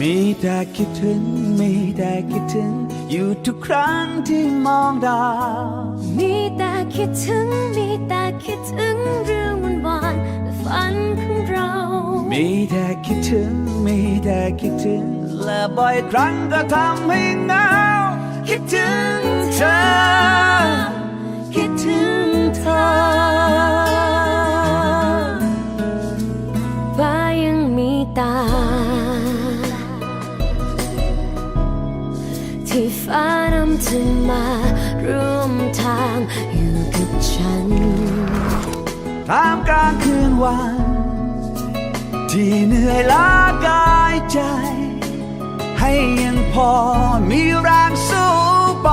มีแต่คิดถึง มีแต่คิดถึง อยู่ทุกครั้งที่มองดาว มีแต่คิดถึง มีแต่คิดถึงเรื่องวันวานๆและฝันของเรา มีแต่คิดถึง มีแต่คิดถึง และบ่อยครั้งก็ทำให้เหงา คิดถึงเธอ คิดถึงเธอฟ้ายังมีตา ที่ฟ้านำเธอมาร่วมทางอยู่กับฉันท่ามกลางคืนวัน ที่เหนื่อยล้ากายใจ ให้ยังพอมีแรงสู้ไป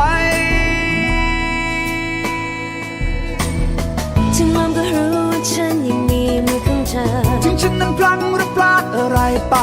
ถึงลมก็รู้ว่าฉันยังมีมือของเธอ ถึงฉันนั้นพลั้งหรือพลาดอะไรไป